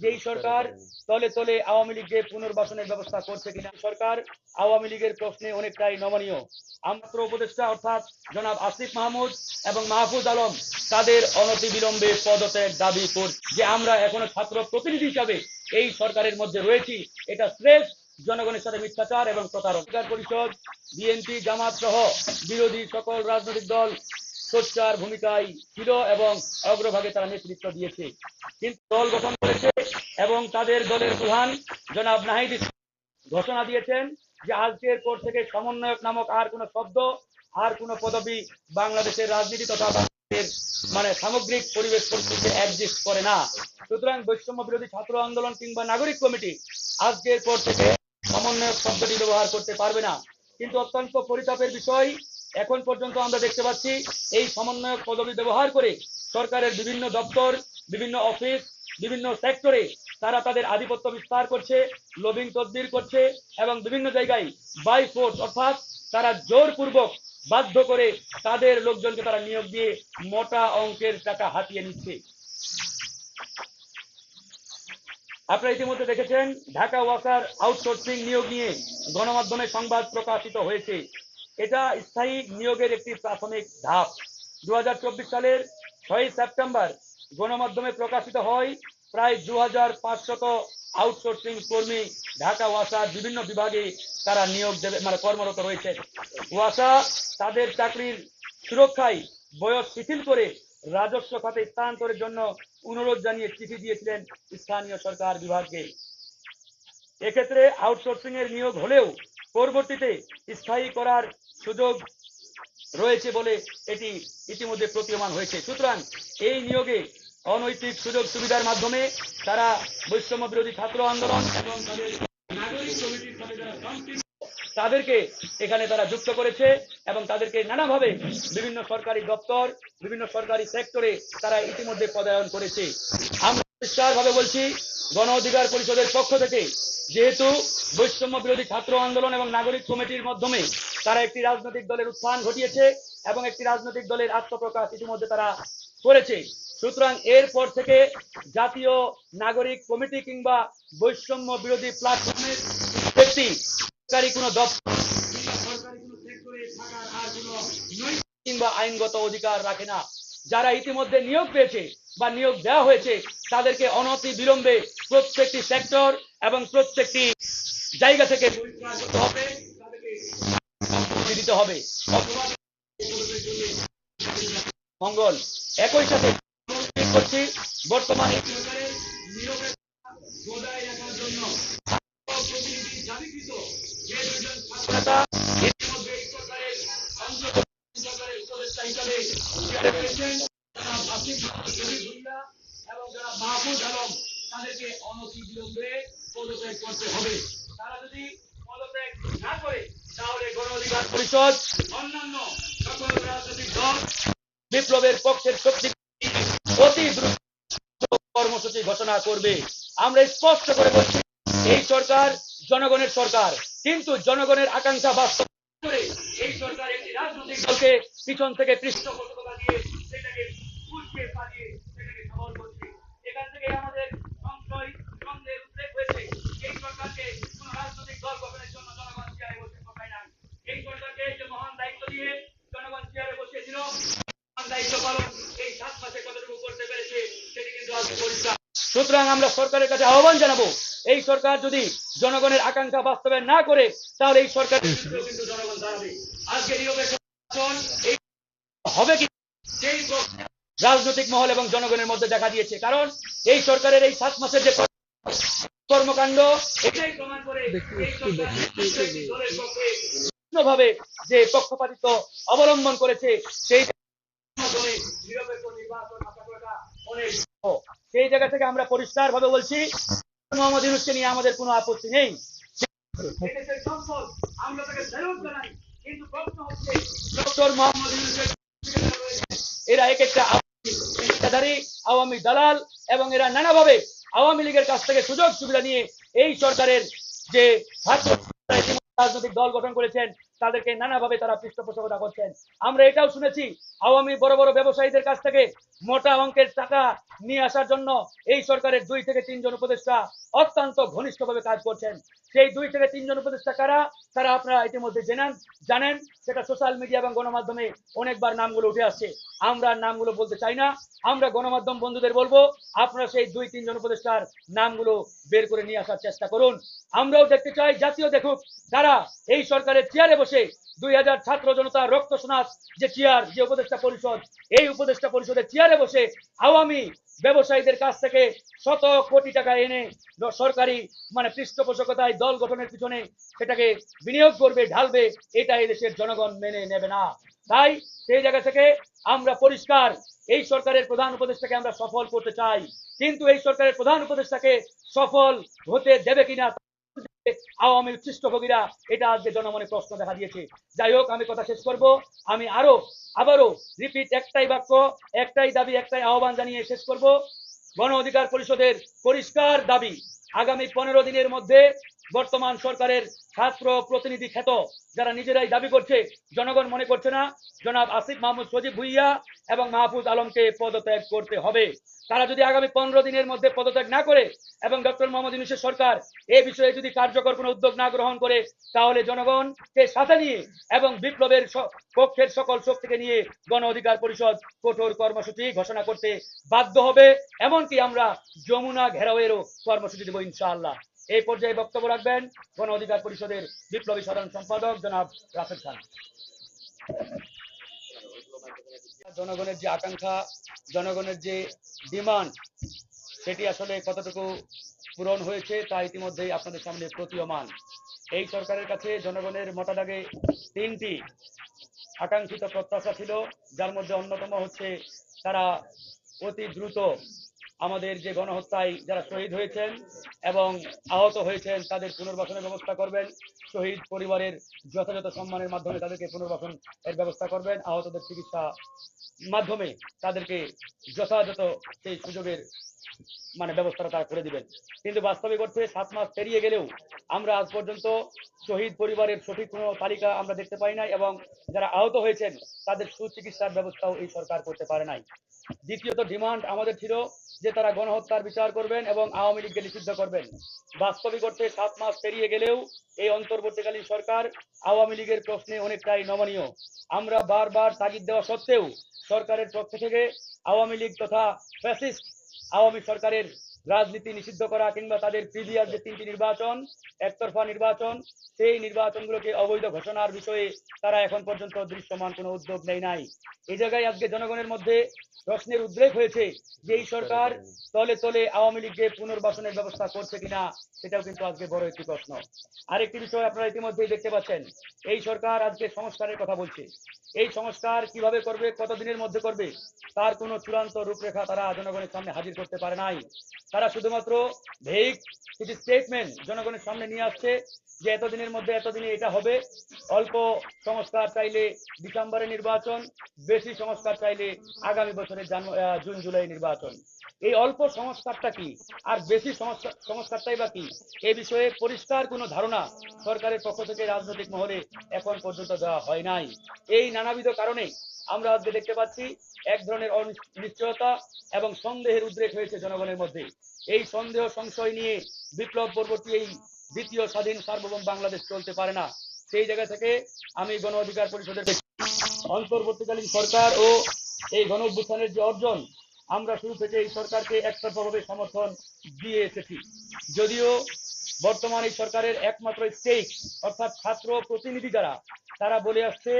যে এই সরকার তলে তলে আওয়ামী লীগকে পুনর্বাসনের ব্যবস্থা করছে কিনা সরকার আওয়ামী লীগের প্রশ্নে অনেকটাই নমনীয়। আমত্র উপদেষ্টা অর্থাৎ জনাব আসিফ মাহমুদ এবং মাহফুজ আলম তাদের অনতি বিলম্বে পদত্যাগ দাবি করছে যে আমরা এখনও ছাত্র প্রতিনিধি হিসাবে এই সরকারের মধ্যে রয়েছি, এটা শ্রেষ্ঠ জনগণের সাথে মিথ্যাচার এবং অধিকার পরিষদ, বিএনপি, জামাত সহ বিরোধী সকল রাজনৈতিক দল সোচ্চার ভূমিকায় ছিল এবং অগ্রভাগে তারা নেতৃত্ব দিয়েছে। কিন্তু দল গঠন করেছে এবং তাদের দলের প্রধান জনাব নাহিদ ঘোষণা দিয়েছেন যে আজকের পর থেকে সমন্বয়ক নামক আর কোনো শব্দ, আর কোনো পদবি বাংলাদেশের রাজনীতি তথা বাংলাদেশের মানে সামগ্রিক পরিবেশ পরিস্থিতিতে একজিস্ট করে না। সুতরাং বৈষম্য বিরোধী ছাত্র আন্দোলন কিংবা নাগরিক কমিটি আজকের পর থেকে সমন্বয়ক শব্দটি ব্যবহার করতে পারবে না। কিন্তু অত্যন্ত পরিতাপের বিষয় এখন পর্যন্ত আমরা দেখতে পাচ্ছি এই সমন্বয়ক পদবি ব্যবহার করে সরকারের বিভিন্ন দপ্তর, বিভিন্ন অফিস, বিভিন্ন সেক্টরে তারা তাদের আধিপত্য বিস্তার করছে লবিং তদবির করছে এবং বিভিন্ন জায়গায় বাই ফোর্স অর্থাৎ তারা জোরপূর্বক বাধ্য করে তাদের লোকজনকে তারা নিয়োগ দিয়ে মোটা অঙ্কের টাকা হাতিয়ে নিচ্ছে। আপনারা ইতিমধ্যে দেখেছেন ঢাকা ওয়াসার আউটসোর্সিং নিয়োগ নিয়ে গণমাধ্যমে সংবাদ প্রকাশিত হয়েছে। এটা স্থায়ী নিয়োগের একটি প্রাথমিক ধাপ। দু হাজার চব্বিশ সালের ছয়ই সেপ্টেম্বর গণমাধ্যমে প্রকাশিত হয় প্রায় দু হাজার পাঁচশত আউটসোর্সিং কর্মী ঢাকা ওয়াসার বিভিন্ন বিভাগে তারা নিয়োগ দেবে মানে কর্মরত রয়েছে ওয়াসা তাদের চাকরির সুরক্ষায় বয়স শিথিল করে রাজস্ব খাতে স্থানান্তরের জন্য অনুরোধ জানিয়ে চিঠি দিয়েছিলেন স্থানীয় সরকার বিভাগকে। এক্ষেত্রে আউটসোর্সিং এর নিয়োগ হলেও পরবর্তীতে স্থায়ী করার সুযোগ রয়েছে বলে এটি ইতিমধ্যে প্রতীয়মান হয়েছে। সুতরাং এই নিয়োগে অনৈতিক সুযোগ সুবিধার মাধ্যমে তারা বৈষম্য বিরোধী ছাত্র আন্দোলন এবং তাদেরকে এখানে তারা যুক্ত করেছে এবং তাদেরকে নানাভাবে বিভিন্ন সরকারি দপ্তর, বিভিন্ন সরকারি সেক্টরে তারা ইতিমধ্যে পদায়ন করেছে। আমরা পরিষ্কারভাবে বলছি, গণ অধিকার পরিষদের পক্ষ থেকে যেহেতু বৈষম্য বিরোধী ছাত্র আন্দোলন এবং নাগরিক কমিটির মাধ্যমে তারা একটি রাজনৈতিক দলের উত্থান ঘটিয়েছে এবং একটি রাজনৈতিক দলের আত্মপ্রকাশ ইতিমধ্যে তারা করেছে। সুতরাং এরপর থেকে জাতীয় নাগরিক কমিটি কিংবা বৈষম্য বিরোধী প্ল্যাটফর্মের ব্যক্তি সরকারি কোনো দপ্তর কিংবা আইনগত অধিকার রাখে না। যারা ইতিমধ্যে নিয়োগ পেয়েছে বা নিয়োগ দেওয়া হয়েছে, তাদেরকে অনতি বিলম্বে প্রত্যেকটি সেক্টর এবং প্রত্যেকটি জায়গা থেকে দিতে হবে। মঙ্গল, একই সাথে করছি, বর্তমানে জন্য। গণ পরিষদ, অন্যান্য সকল রাজনৈতিক দল বিপ্লবের পক্ষের শক্তি অতি কর্মসূচি ঘোষণা করবে। আমরা স্পষ্ট করে বলছি, এই সরকার জনগণের সরকার। কিন্তু জনগণের আকাঙ্ক্ষা বাস্তব করে এই সরকার একটি রাজনৈতিক দলকে পিছন থেকে আমাদের সংশয় উদ্রেক হয়েছে। এই সরকারকে সুতরাং আমরা সরকারের কাছে আহ্বান জানাব এই সরকার যদি জনগণের আকাঙ্ক্ষা বাস্তবায়ন না করে তাহলে এই সরকার কিন্তু জনগণ দাঁড়াবে। আজকে হবে কি? সেই রাজনৈতিক মহল এবং জনগণের মধ্যে দেখা দিয়েছে। কারণ এই সরকারের এই সাত মাসের যে কর্মকাণ্ড এটাই প্রমাণ করে ভাবে যে পক্ষপাতিত্ব অবলম্বন করেছে সেই নিরপেক্ষ নির্বাচন আশা করাটা অনেক। সেই জায়গা থেকে আমরা পরিষ্কার ভাবে বলছি মোহাম্মদ ইউনুসকে নিয়ে আমাদের কোনো আপত্তি নেই। আমরা তাকে জানাই কিন্তু প্রশ্ন হচ্ছে ডক্টর মোহাম্মদ এরা এক একটা আওয়ামী আওয়ামী দালাল এবং এরা নানাভাবে আওয়ামী লীগের কাছ থেকে সুযোগ সুবিধা নিয়ে এই সরকারের যে ছাত্র রাজনৈতিক দল গঠন করেছেন তাদেরকে নানাভাবে তারা পৃষ্ঠপোষকতা করছেন। আমরা এটাও শুনেছি, আওয়ামী বড় বড় ব্যবসায়ীদের কাছ থেকে মোটা অঙ্কের টাকা নিয়ে আসার জন্য এই সরকারের দুই থেকে তিনজন উপদেষ্টা অত্যন্ত ঘনিষ্ঠভাবে কাজ করছেন। সেই দুই থেকে তিনজন উপদেষ্টা কারা? তারা আপনারা ইতিমধ্যে জেনেন, জানেন, সেটা সোশ্যাল মিডিয়া এবং গণমাধ্যমে অনেকবার নামগুলো উঠে আসছে। আমরা নামগুলো বলতে চাই না। আমরা গণমাধ্যম বন্ধুদের বলব, আপনারা সেই দুই তিনজন উপদেষ্টার নামগুলো বের করে নিয়ে আসার চেষ্টা করুন। আমরাও দেখতে চাই, জাতীয় দেখুক তারা এই সরকারের চেয়ারে বসে দুই হাজার ছাত্র জনতা রক্ত সোনাত যে চেয়ার যে উপদেষ্টা পরিষদ, এই উপদেষ্টা পরিষদের চেয়ারে বসে আওয়ামী ব্যবসায়ীদের কাছ থেকে শত কোটি টাকা এনে সরকারি মানে পৃষ্ঠপোষকতায় দল গঠনের পিছনে সেটাকে বিনিয়োগ করবে, ঢালবে এটা এই দেশের জনগণ মেনে নেবে না। তাই সেই জায়গা থেকে আমরা পরিষ্কার, এই সরকারের প্রধান উপদেষ্টাকে আমরা সফল করতে চাই। কিন্তু এই সরকারের প্রধান উপদেষ্টাকে সফল হতে দেবে কিনা আওয়ামী উচ্ছিষ্টভোগীরা এটা আজকে জনমনে প্রশ্ন দেখা দিয়েছে। যাই হোক, আমি কথা শেষ করব। আমি আরও, আবারও রিপিট একটাই বাক্য, একটাই দাবি, একটাই আহ্বান জানিয়ে শেষ করব। গণ অধিকার পরিষদের পরিষ্কার দাবি, আগামী পনেরো দিনের মধ্যে বর্তমান সরকারের ছাত্র প্রতিনিধি খ্যাত যারা নিজেরাই দাবি করছে, জনগণ মনে করছে না, জনাব আসিফ মাহমুদ সজিব ভুইয়া এবং মাহফুজ আলমকে পদত্যাগ করতে হবে। তারা যদি আগামী পনেরো দিনের মধ্যে পদত্যাগ না করে এবং ডক্টর মোহাম্মদ ইউনুসের সরকার এ বিষয়ে যদি কার্যকর কোনো উদ্যোগ না গ্রহণ করে, তাহলে জনগণকে সাথে নিয়ে এবং বিপ্লবের পক্ষের সকল শক্তিকে নিয়ে গণ অধিকার পরিষদ কঠোর কর্মসূচি ঘোষণা করতে বাধ্য হবে। এমনকি আমরা যমুনা ঘেরাওয়েরও কর্মসূচি দেবো ইনশাআল্লাহ। এই পর্যায়ে বক্তব্য রাখবেন গণ অধিকার পরিষদের বিপ্লবী সাধারণ সম্পাদক জনাব রাফেদ খান। জনগণের যে আকাঙ্ক্ষা, জনগণের যে ডিমান্ড, সেটি আসলে কতটুকু পূরণ হয়েছে তা ইতিমধ্যেই আপনাদের সামনে প্রতীয়মান। এই সরকারের কাছে জনগণের মতাদাগে তিনটি আকাঙ্ক্ষিত প্রত্যাশা ছিল, যার মধ্যে অন্যতম হচ্ছে তারা অতি দ্রুত আমাদের যে গণহত্যায় যারা শহীদ হয়েছেন এবং আহত হয়েছেন, তাদের পুনর্বাসনের ব্যবস্থা করবেন। শহীদ পরিবারের যথাযথ সম্মানের মাধ্যমে তাদেরকে পুনর্বাসন এর ব্যবস্থা করবেন। আহতদের চিকিৎসা মাধ্যমে তাদেরকে যথাযথ সেই সুযোগের মানে ব্যবস্থাটা তারা করে দিবেন। কিন্তু বাস্তবিক অর্থে সাত মাস পেরিয়ে গেলেও আমরা আজ পর্যন্ত শহীদ পরিবারের সঠিক কোনো তালিকা আমরা দেখতে পাই নাই এবং যারা আহত হয়েছেন, তাদের সুচিকিৎসার ব্যবস্থাও এই সরকার করতে পারে নাই। দ্বিতীয়ত, ডিমান্ড আমাদের ছিল যে তারা গণহত্যার বিচার করবেন এবং আওয়ামী লীগকে নিষিদ্ধ করবেন। বাস্তবিক অর্থে সাত মাস পেরিয়ে গেলেও এই অন্তর্বর্তীকালীন সরকার আওয়ামী লীগের প্রশ্নে অনেকটাই নমনীয়। আমরা বারবার তাগিদ দেওয়া সত্ত্বেও সরকারের পক্ষ থেকে আওয়ামী লীগ তথা ফ্যাসিস্ট আওয়ামী সরকারের রাজনীতি নিষিদ্ধ করা কিংবা তাদের প্রিভিয়াস যে তিনটি নির্বাচন, একতরফা নির্বাচন, সেই নির্বাচনগুলোকে অবৈধ ঘোষণার বিষয়ে তারা এখন পর্যন্ত দৃশ্যমান কোনো উদ্যোগ নেয় নাই। এই জায়গায় আজকে জনগণের মধ্যে প্রশ্নের উদ্রেক হয়েছে যে এই সরকার তলে তলে আওয়ামী লীগকে পুনর্বাসনের ব্যবস্থা করছে কিনা, সেটাও কিন্তু আজকে বড় একটি প্রশ্ন। আরেকটি বিষয় আপনারা ইতিমধ্যেই দেখতে পাচ্ছেন, এই সরকার আজকে সংস্কারের কথা বলছে। এই সংস্কার কীভাবে করবে, কতদিনের মধ্যে করবে, তার কোনো চূড়ান্ত রূপরেখা তারা জনগণের সামনে হাজির করতে পারে নাই। তারা শুধুমাত্র ভেইক কিছু স্টেটমেন্ট জনগণের সামনে নিয়ে আসছে যে এতদিনের মধ্যে এতদিনে এটা হবে। অল্প সংস্কার চাইলে ডিসেম্বরে নির্বাচন, বেশি সংস্কার চাইলে আগামী বছরের জুন জুলাই নির্বাচন। এই অল্প সংস্কারটা কি? আর বেশি সংস্কার সংস্কারটাই বা কি? এ বিষয়ে পরিষ্কার কোনো ধারণা সরকারের পক্ষ থেকে রাজনৈতিক মহলে এখন পর্যন্ত দেওয়া হয় নাই। এই নানাবিধ কারণে আমরা আজকে দেখতে পাচ্ছি, এক ধরনের অনিশ্চয়তা এবং সন্দেহের উদ্রেক হয়েছে জনগণের মধ্যে। এই সন্দেহ, সংশয় নিয়ে বিপ্লব পরবর্তী এই দ্বিতীয় স্বাধীন সার্বভৌম বাংলাদেশ চলতে পারে না। সেই জায়গা থেকে আমি গণ অধিকার পরিষদের অন্তর্বর্তীকালীন সরকার ও এই গণ অভ্যুত্থানের যে অর্জন, আমরা শুরু থেকে এই সরকারকে একতরফাভাবে সমর্থন দিয়ে এসেছি। যদিও বর্তমান এই সরকারের একমাত্র স্টেক অর্থাৎ ছাত্র প্রতিনিধি যারা তারা বলে আসছে,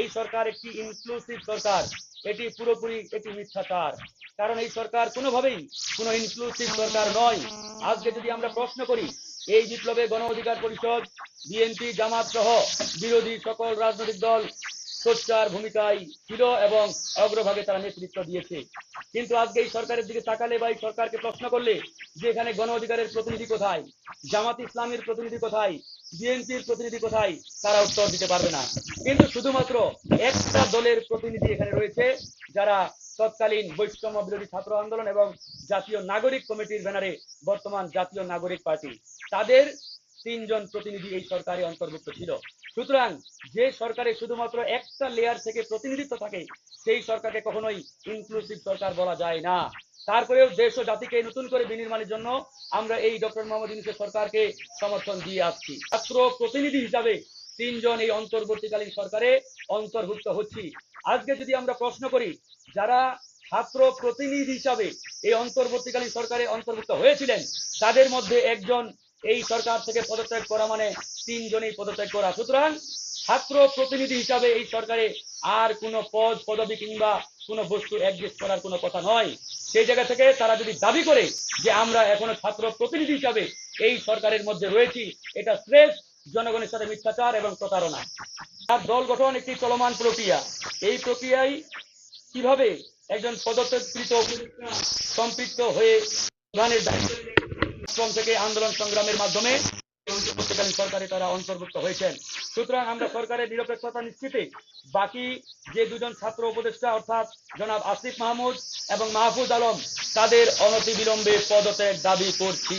এই সরকার একটি ইনক্লুসিভ সরকার। এটি পুরোপুরি একটি মিথ্যাচার কারণ এই সরকার কোনোভাবেই কোনো ইনক্লুসিভ সরকার নয়। আজকে যদি আমরা প্রশ্ন করি, এই বিপ্লবে গণ অধিকার পরিষদ, বিএনপি, জামাত সহ বিরোধী সকল রাজনৈতিক দল সোচ্চার ভূমিকায় ছিল এবং অগ্রভাগে তারা নেতৃত্ব দিয়েছে। কিন্তু আজকে এই সরকারের দিকে তাকালে বা এই সরকারকে প্রশ্ন করলে, যে এখানে গণ অধিকারের প্রতিনিধি কোথায়? জামাত ইসলামের প্রতিনিধি কোথায়? বিএনপির প্রতিনিধি কোথায়, তারা উত্তর দিতে পারবে না। কিন্তু শুধুমাত্র একটা দলের প্রতিনিধি এখানে রয়েছে, যারা তৎকালীন বৈষম্য বিরোধী ছাত্র আন্দোলন এবং জাতীয় নাগরিক কমিটির ব্যানারে বর্তমান জাতীয় নাগরিক পার্টি। তাদের তিনজন প্রতিনিধি এই সরকারে অন্তর্ভুক্ত ছিল। সুতরাং যে সরকারে শুধুমাত্র একটা লেয়ার থেকে প্রতিনিধিত্ব থাকে, সেই সরকারকে কখনোই ইনক্লুসিভ সরকার বলা যায় না। তারপরেও দেশ ও জাতিকে নতুন করে বিনির্মাণের জন্য আমরা এই ডক্টর মোহাম্মদ ইউনুসের সরকারকে সমর্থন দিয়ে আসছি। ছাত্র প্রতিনিধি হিসাবে তিনজন এই অন্তর্বর্তীকালীন সরকারে অন্তর্ভুক্ত হচ্ছি। আজকে যদি আমরা প্রশ্ন করি, যারা ছাত্র প্রতিনিধি হিসাবে এই অন্তর্বর্তীকালীন সরকারে অন্তর্ভুক্ত হয়েছিলেন, তাদের মধ্যে একজন এই সরকার থেকে পদত্যাগ করা মানে তিনজনেই পদত্যাগ করা। সুতরাং ছাত্র প্রতিনিধি হিসাবে এই সরকারে আর কোনো পদ, পদবি কিংবা কোনো বস্তু অ্যাডজাস্ট করার কোনো কথা নয়। সেই জায়গা থেকে তারা যদি দাবি করে যে আমরা এখনও ছাত্র প্রতিনিধি হিসাবে এই সরকারের মধ্যে রয়েছি, এটা স্রেফ জনগণের সাথে মিথ্যাচার এবং প্রতারণা। আর দল গঠন একটি চলমান প্রক্রিয়া। এই প্রক্রিয়ায় কীভাবে একজন পদত্যাগকৃত সম্পৃক্ত হয়ে প্রধানের দায়িত্ব থেকে আন্দোলন সংগ্রামের মাধ্যমে সরকারে তারা অন্তর্ভুক্ত হয়েছেন। সুতরাং আমরা সরকারের নিরপেক্ষতা নিশ্চিতে বাকি যে দুজন ছাত্র উপদেষ্টা, অর্থাৎ জনাব আসিফ মাহমুদ এবং মাহফুজ আলম, তাদের অনতি অনতিবিলম্বে পদত্যাগ দাবি করছি।